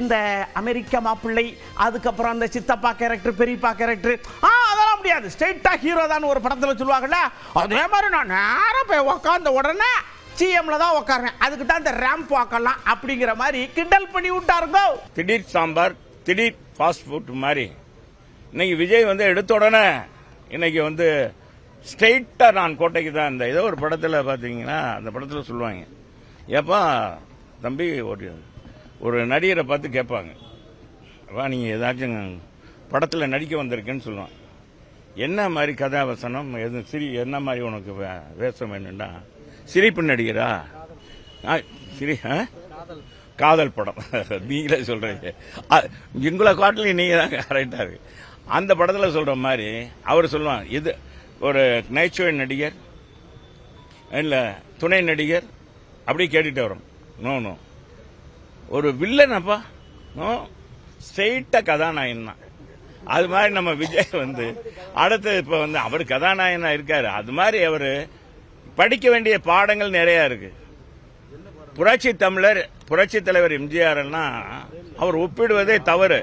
இந்த அமெரிக்க மாப்பிள்ளை அதுக்கப்புறம் அந்த சித்தப்பா கேரக்டர் பெரியப்பா கேரக்டர் ஆ அதெல்லாம் முடியாது. ஸ்ட்ரெயிட்டாக ஹீரோ தான் ஒரு படத்தில் சொல்லுவாங்கல்ல? அதே மாதிரி நான் நேராக போய் உக்காந்த உடனே சிஎம்ல தான் உட்காருவேன் அதுக்கு தான் இந்த ரேம்ப் வாக்கலாம் அப்படிங்கிற மாதிரி கிண்டல் பண்ணி விட்டாருங்கோ. திடீர் சாம்பார் திடீர் ஃபாஸ்ட் ஃபுட் மாதிரி. இன்னைக்கு விஜய் வந்து எடுத்த உடனே இன்னைக்கு வந்து ஸ்ட்ரெயிட்டாக நான் கோட்டைக்கு தான் இந்த ஏதோ ஒரு படத்தில் பார்த்தீங்கன்னா அந்த படத்தில் சொல்லுவாங்க. ஏப்பா தம்பி ஒரு ஒரு நடிகரை பார்த்து கேட்பாங்க. வா நீங்கள் ஏதாச்சும் படத்தில் நடிக்க வந்திருக்கேன்னு சொல்லுவான். என்ன மாதிரி கதாவசனம் எது சிரி என்ன மாதிரி உனக்கு வே- வேஷம் வேணும்டா சிரிப்பு நடிகரா? ஆ, சிரி ஆ? காதல் படம். நீங்களே சொல்கிறீங்க எங்களை காட்டிலையும் நீங்கள் தான் கரெக்டாக இருக்கு. அந்த படத்தில் சொல்கிற மாதிரி அவர் சொல்லுவான் இது ஒரு நகைச்சுவை நடிகர் இல்லை துணை நடிகர் அப்படியே கேட்டுகிட்டு வரும். நோ நோ ஒரு வில்லன் அப்பா ஸ்ட்ரெயிட்டா கதாநாயகன் தான். அது மாதிரி நம்ம விஜய் வந்து அடுத்து இப்ப வந்து அவர் கதாநாயகனா இருக்காரு. அது மாதிரி அவரு படிக்க வேண்டிய பாடங்கள் நிறைய இருக்கு. புரட்சி தமிழர் புரட்சி தலைவர் எம்ஜிஆர் அவர் ஒப்பிடுவதே தவறு.